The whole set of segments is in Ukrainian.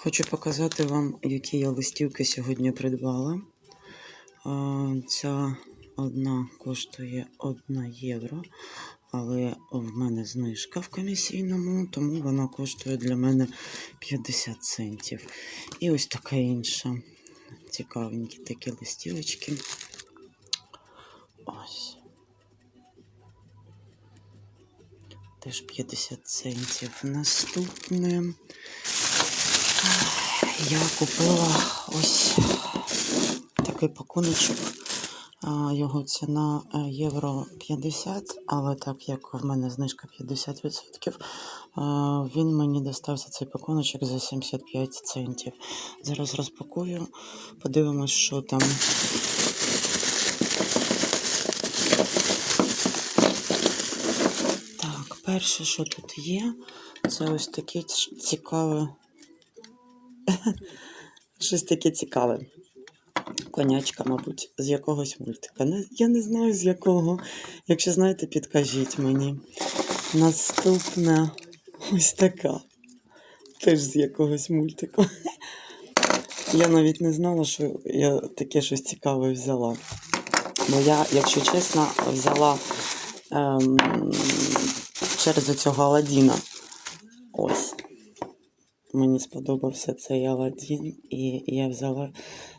Хочу показати вам, які я листівки сьогодні придбала. Ця одна коштує 1 євро, але в мене знижка в комісійному, тому вона коштує для мене 50 центів. І ось така інша. Цікавенькі такі листівочки. Ось. Теж 50 центів. Наступне. Я купила ось такий пакуночок. Його ціна е, євро 50, але так як в мене знижка 50%, він мені достався цей пакуночок за 75 центів. Зараз розпакую, подивимось, що там. Так, перше, що тут є, це ось таке цікаве. Щось таке цікаве. Конячка, мабуть, з якогось мультика. Я не знаю з якого. Якщо знаєте, підкажіть мені. Наступна ось така. Теж з якогось мультику. Я навіть не знала, що я таке щось цікаве взяла. Бо я, якщо чесно, взяла ем, через цього Аладдіна. Ось. Мені сподобався цей Аладдін, і я взяла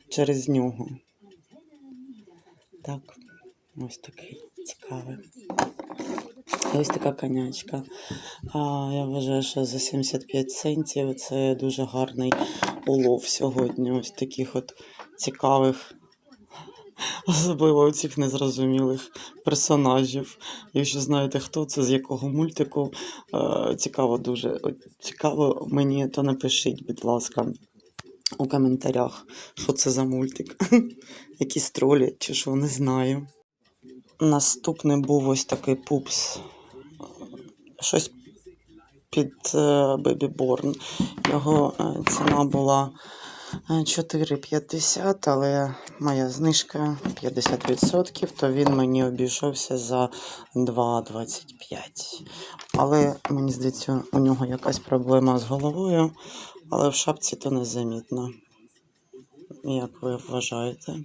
через нього. Так, ось такий цікавий. Ось така конячка. А, я вважаю, що за 75 центів це дуже гарний улов сьогодні. Ось таких от цікавих, особливо цих незрозумілих персонажів. Якщо знаєте, хто це, з якого мультику, е, цікаво дуже. Цікаво мені, то напишіть, будь ласка, у коментарях, що це за мультик. Якісь тролі чи що, не знаю. Наступний був ось такий пупс. Щось під е, Baby Born. Його е, ціна була е, 4,50, але моя знижка 50%, то він мені обійшовся за 2,25. Але мені здається, у нього якась проблема з головою, але в шапці то незамітно. Як ви вважаєте?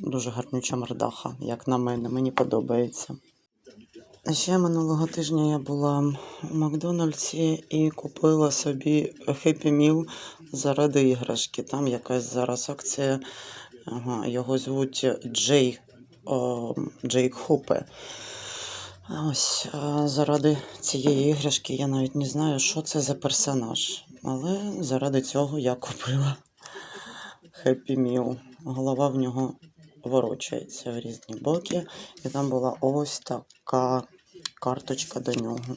Дуже гарнюча мордаха, як на мене, мені подобається. Ще минулого тижня я була у Макдональдсі і купила собі Happy Meal заради іграшки. Там якась зараз акція. Його звуть Джей, о, Джейк Хопе. Ось заради цієї іграшки я навіть не знаю, що це за персонаж. Але заради цього я купила Happy Meal. Голова в нього ворочається в різні боки. І там була ось така карточка до нього.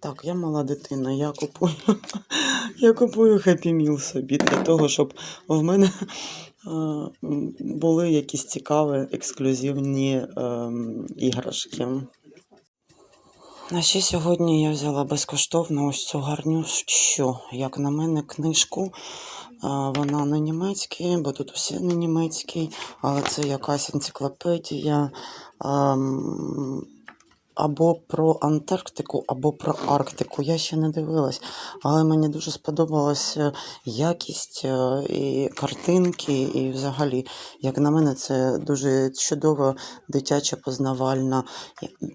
Так, я мала дитина, я купую. Я купую Happy Meal собі для того, щоб в мене е, були якісь цікаві ексклюзивні ем, іграшки. А ще сьогодні я взяла безкоштовно ось цю гарнющу, як на мене, книжку. Вона не німецький, бо тут усі не німецький, але це якась енциклопедія ам, або про Антарктику, або про Арктику. Я ще не дивилась, але мені дуже сподобалася якість е, і картинки, і взагалі, як на мене, це дуже чудова дитяча познавальна.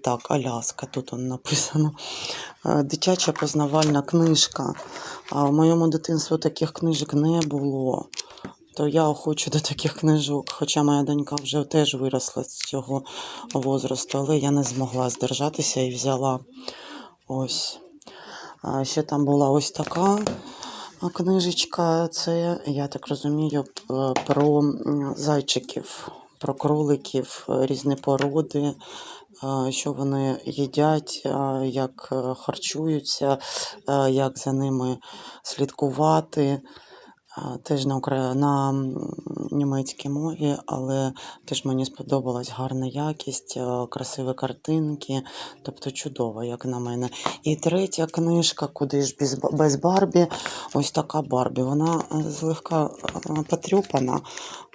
Так, Аляска, тут он написано. Е, Дитяча познавальна книжка. А в моєму дитинстві таких книжок не було. То я охочу до таких книжок, хоча моя донька вже теж виросла з цього возрасту, але я не змогла здержатися і взяла ось. А ще там була ось така книжечка. Це, я так розумію, про зайчиків, про кроликів, е, різні породи, що вони їдять, як е, харчуються, як за ними слідкувати. Теж на, укра... на німецькій мові, але теж мені сподобалась гарна якість, е, красиві картинки, тобто чудово, як на мене. І третя книжка, куди ж без, без Барбі, ось така Барбі. Вона е, злегка е, потрюпана,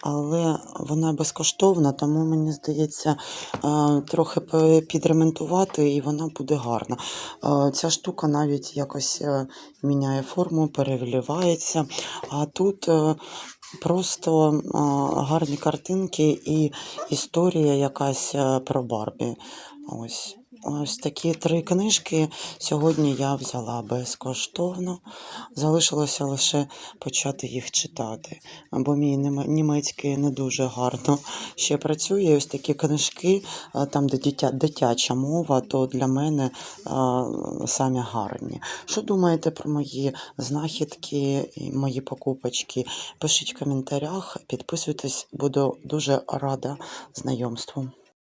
але вона безкоштовна, тому мені здається, е, трохи підремонтувати і вона буде гарна. Е, Ця штука навіть якось е, міняє форму, переливається. А тут просто гарні картинки і історія якась про Барбі. Ось. Ось такі три книжки сьогодні я взяла безкоштовно. Залишилося лише почати їх читати, бо мій німецький не дуже гарно ще працює. Ось такі книжки, там, де дитя, дитяча мова, то для мене а, самі гарні. Що думаєте про мої знахідки мої покупочки? Пишіть в коментарях, підписуйтесь, буду дуже рада знайомству.